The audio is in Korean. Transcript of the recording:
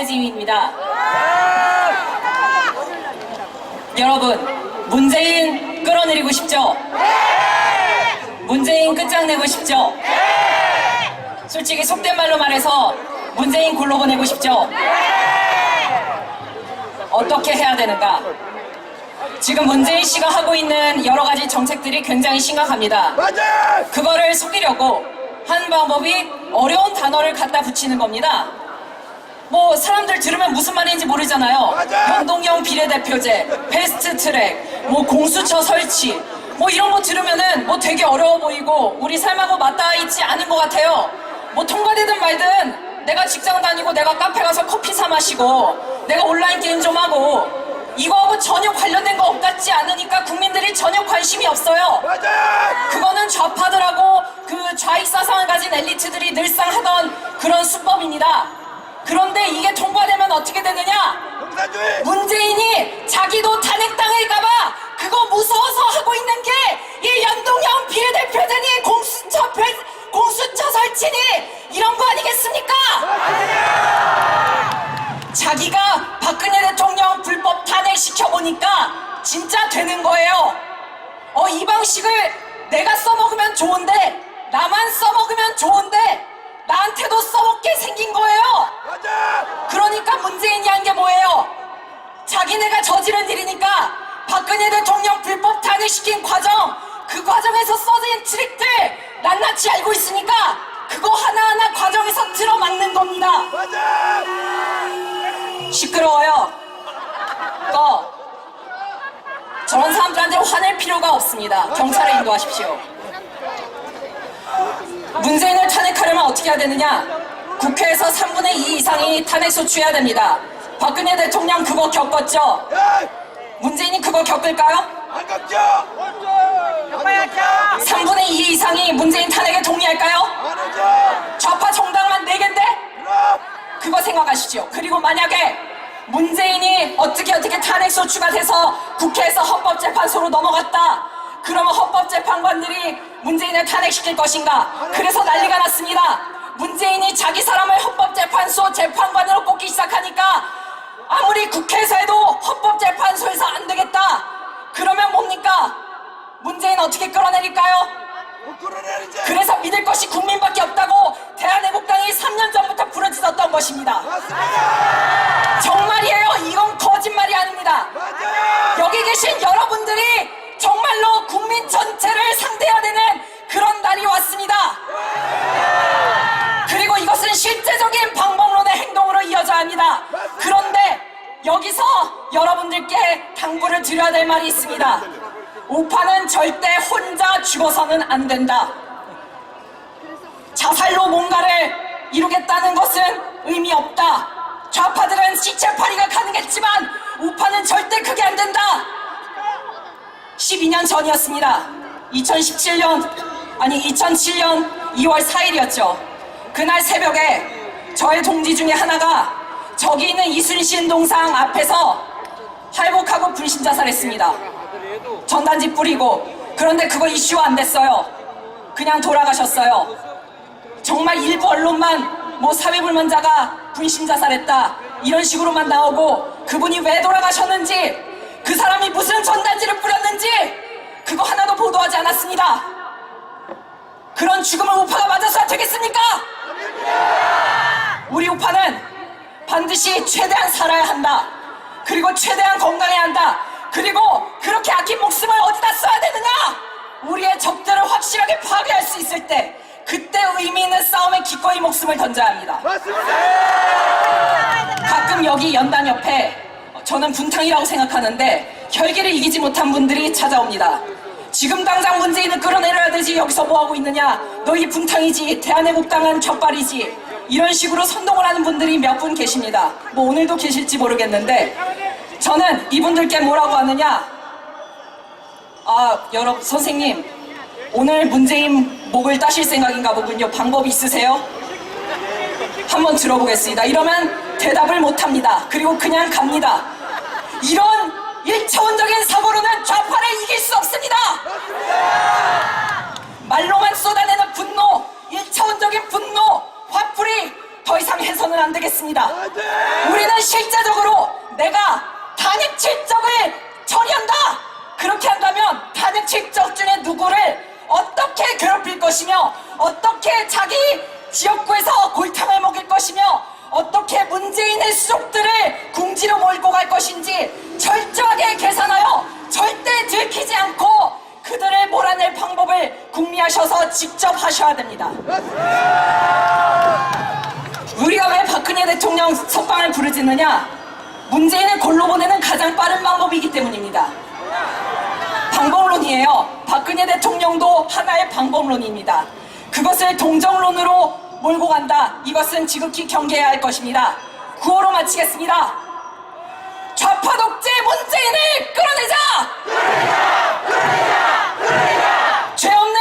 최지휘입니다. 여러분, 문재인 끌어내리고 싶죠? 문재인 끝장내고 싶죠? 솔직히 속된 말로 말해서 문재인 골로 보내고 싶죠? 어떻게 해야 되는가? 지금 문재인 씨가 하고 있는 여러 가지 정책들이 굉장히 심각합니다. 그거를 속이려고 한 방법이 어려운 단어를 갖다 붙이는 겁니다. 뭐 사람들 들으면 무슨 말인지 모르잖아요. 연동형 비례대표제, 패스트 트랙, 뭐 공수처 설치, 뭐 이런 거 들으면은 뭐 되게 어려워 보이고 우리 삶하고 맞닿아 있지 않은 것 같아요. 뭐 통과되든 말든 내가 직장 다니고 내가 카페 가서 커피 사 마시고 내가 온라인 게임 좀 하고 이거하고 전혀 관련된 거 같지 않으니까 국민들이 전혀 관심이 없어요. 그거는 좌파들하고 그 좌익 사상을 가진 엘리트들이 늘상 하던 그런 수법입니다. 그런데 이게 통과되면 어떻게 되느냐? 공산주의! 문재인이 자기도 탄핵 당할까봐 그거 무서워서 하고 있는 게 이 연동형 비례대표제니 공수처 배- 공수처 설치니 이런 거 아니겠습니까? 자기가 박근혜 대통령 불법 탄핵 시켜 보니까 진짜 되는 거예요. 어, 이 방식을 내가 써먹으면 좋은데, 나만 써먹으면 좋은데, 나한테도 써먹게 생긴 거예요. 맞아! 그러니까 문재인이 한게 뭐예요? 자기네가 저지른 일이니까 박근혜 대통령 불법 탄핵시킨 과정, 그 과정에서 써진 트릭들 낱낱이 알고 있으니까 그거 하나하나 과정에서 틀어막는 겁니다. 맞아! 시끄러워요. 꺼. 저런 사람들한테 화낼 필요가 없습니다. 경찰에 인도하십시오. 문재인을 탄핵하려면 어떻게 해야 되느냐? 국회에서 3분의 2 이상이 탄핵 소추해야 됩니다. 박근혜 대통령 그거 겪었죠? 야! 문재인이 그거 겪을까요? 안 걷죠! 3분의 2 이상이 문재인 탄핵에 동의할까요? 좌파 정당만 4개인데? 그럼! 그거 생각하시죠. 그리고 만약에 문재인이 어떻게 어떻게 탄핵소추가 돼서 국회에서 헌법재판소로 넘어갔다. 그러면 헌법재판관들이 문재인을 탄핵시킬 것인가? 그래서 난리가 났습니다. 문재인이 자기 사람을 헌법재판소 재판관으로 꼽기 시작하니까 아무리 국회에서 해도 헌법재판소에서 안 되겠다. 그러면 뭡니까? 문재인 어떻게 끌어내릴까요? 그래서 믿을 것이 국민밖에 없다고 대한애국당이 3년 전부터 부르짖었던 것입니다. 될 말이 있습니다. 우파는 절대 혼자 죽어서는 안 된다. 자살로 뭔가를 이루겠다는 것은 의미 없다. 좌파들은 시체파리가 가능했지만 우파는 절대 그게 안 된다. 12년 전이었습니다. 2017년, 아니 2007년 2월 4일이었죠. 그날 새벽에 저의 동지 중에 하나가 저기 있는 이순신 동상 앞에서 할복하고 분신 자살했습니다. 전단지 뿌리고 그런데 그거 이슈 안 됐어요. 그냥 돌아가셨어요. 정말 일부 언론만 뭐 사회불만자가 분신 자살했다 이런 식으로만 나오고 그분이 왜 돌아가셨는지 그 사람이 무슨 전단지를 뿌렸는지 그거 하나도 보도하지 않았습니다. 그런 죽음을 우파가 맞아서야 되겠습니까? 우리 우파는 반드시 최대한 살아야 한다. 그리고 최대한 건강해야 한다. 그리고 그렇게 아낀 목숨을 어디다 써야 되느냐? 우리의 적들을 확실하게 파괴할 수 있을 때 그때 의미 있는 싸움에 기꺼이 목숨을 던져야 합니다. 맞습니다! 가끔 여기 연단 옆에 저는 분탕이라고 생각하는데 혈기를 이기지 못한 분들이 찾아옵니다. 지금 당장 문재인을 끌어내려야 되지 여기서 뭐하고 있느냐 너희 분탕이지 대한애국당은 격발이지 이런 식으로 선동을 하는 분들이 몇 분 계십니다. 뭐 오늘도 계실지 모르겠는데 저는 이분들께 뭐라고 하느냐 아 여러분 선생님 오늘 문재인 목을 따실 생각인가 보군요. 방법이 있으세요? 한번 들어보겠습니다. 이러면 대답을 못합니다. 그리고 그냥 갑니다. 이런 일차원적인 사고로는 좌파를 이길 수 없습니다. 말로만 쏟아내는 분노, 일차원적인 분노, 화풀이 더 이상 해서는 안 되겠습니다. 우리는 실제적으로 내가 탄핵 칠적을 처리한다. 그렇게 한다면 탄핵 칠적 중에 누구를 어떻게 괴롭힐 것이며 어떻게 자기 지역구에서 골탕을 먹일 것이며 어떻게 문재인의 수족들을 궁지로 몰고 갈 것인지 철저하게 계산하여 절대 들키지 않고 그들을 몰아낼 방법을 궁리하셔서 직접 하셔야 됩니다. 우리가 왜 박근혜 대통령 석방을 부르짖느냐? 문재인을 골로 보내는 가장 빠른 방법이기 때문입니다. 방법론이에요. 박근혜 대통령도 하나의 방법론입니다. 그것을 동정론으로 몰고 간다. 이것은 지극히 경계해야 할 것입니다. 구호로 마치겠습니다. 좌파 독재 문재인을 끌어내자! 죄 없는